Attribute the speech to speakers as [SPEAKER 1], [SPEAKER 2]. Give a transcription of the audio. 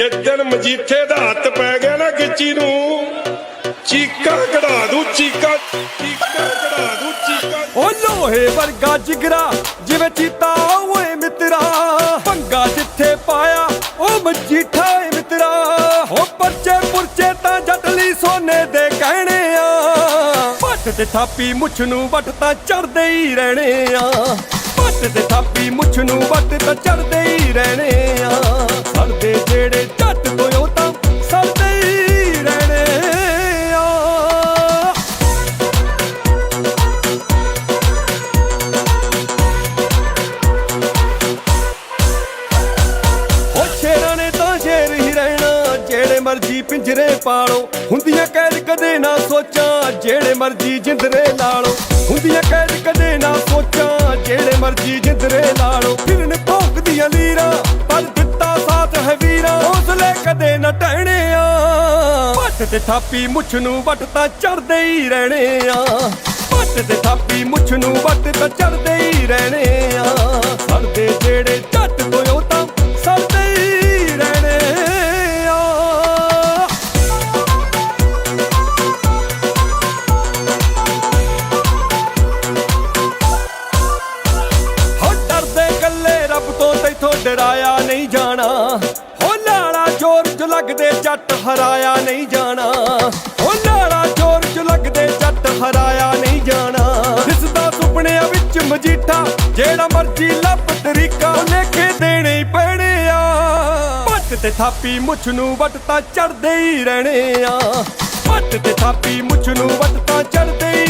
[SPEAKER 1] ਜਿੱਦਣ ਮਜੀਠੇ ਦਾ ਹੱਥ ਪੈ ਗਿਆ ਨਾ ਗਿੱਚੀ ਨੂੰ। ਚੀਕਾਂ ਕਢਾ ਦੂ, ਚੀਕਾਂ ਚੀਕਾਂ ਕਢਾ ਦੂ, ਚੀਕਾਂ।
[SPEAKER 2] ਓ ਲੋਹੇ ਵਰਗਾ ਜਿਗਰਾ, ਜਿਵੇਂ ਚੀਤਾ ਓਏ ਮਿੱਤਰਾ। ਪੰਗਾ ਜਿੱਥੇ ਪਾਇਆ, ਓ ਮਜੀਠਾ ਏ ਮਿੱਤਰਾ। ਓ ਪਰਚੇ ਪੁਰਚੇ ਤਾਂ ਜਟਲੀ ਸੋਨੇ ਦੇ ਕਹਿਣੇ ਆ। ਪੱਟ ਤੇ ਥਾਪੀ ਮੁੱਛ ਨੂੰ ਵੱਟ ਤਾਂ ਚੜਦੇ ਹੀ ਰਹਿਣੇ ਆ। ਪੱਟ ਤੇ ਥਾਪੀ ਮੁੱਛ ਨੂੰ ਵੱਟ ਤਾਂ ਚੜਦੇ ਹੀ ਮਰਜ਼ੀ ਪਿੰਜਰੇ ਪਾਲੋ। ਹੁੰਦੀਆਂ ਕੈਦ ਕਦੇ ਨਾ ਸੋਚਾਂ, ਜਿਹੜੇ ਮਰਜ਼ੀ ਜਿੰਦਰੇ ਲਾਲੋ। ਹੁੰਦੀਆਂ ਕੈਦ ਕਦੇ ਨਾ ਸੋਚਾਂ, ਜਿਹੜੇ ਮਰਜ਼ੀ ਜਿੰਦਰੇ ਲਾਲੋ। ਫਿਰਨ ਭੌਂਕਦੀਆਂ ਲੀਰਾਂ, ਪਰ ਦਿੱਤਾ ਸਾਥ ਹੈ ਵੀਰਾ। ਹੌਸਲੇ ਕਦੇ ਨਾ ਟਹਿਣੇ ਆ। ਪੱਟ ਤੇ ਥਾਪੀ ਮੁੱਛ ਨੂੰ ਵੱਟ ਤਾਂ ਚੜਦੇ ਹੀ ਰਹਿਣੇ ਆ। ਪੱਟ ਤੇ ਥਾਪੀ ਮੁੱਛ ਨੂੰ ਵੱਟ ਤਾਂ ਚੜਦੇ ਹੀ ਰਹਿਣੇ ਆ। ਸੜਦੇ ਰੱਬ ਡਰਾਇਆ ਨਹੀਂ ਜਾਣਾ। ਹੋ ਲਾਲਾ ਜ਼ੋਰ ਚ ਲੱਗਦੇ ਜੱਟ ਹਰਾਇਆ ਨਹੀਂ ਜਾਣਾ। ਹੋ ਲਾਲਾ ਜ਼ੋਰ ਚ ਲੱਗਦੇ ਜੱਟ ਹਰਾਇਆ ਨਹੀਂ ਜਾਣਾ। ਦਿਸਦਾ ਸੁਪਨਿਆਂ ਵਿੱਚ ਮਜੀਠਾ, ਜਿਹੜਾ ਮਰਜ਼ੀ ਲੱਭ ਤਰੀਕਾ ਉਹ ਲੇਖੇ ਦੇਣੇ ਹੀ ਪੈਣੇ ਆ। ਪੱਟ ਤੇ ਥਾਪੀ ਮੁੱਛ ਨੂੰ ਵੱਟ ਤਾਂ ਚੜਦੇ ਹੀ ਰਹਿਣੇ ਆ। ਪੱਟ ਤੇ ਥਾਪੀ ਮੁੱਛ ਨੂੰ ਵੱਟ ਤਾਂ ਚੜਦੇ ਹੀ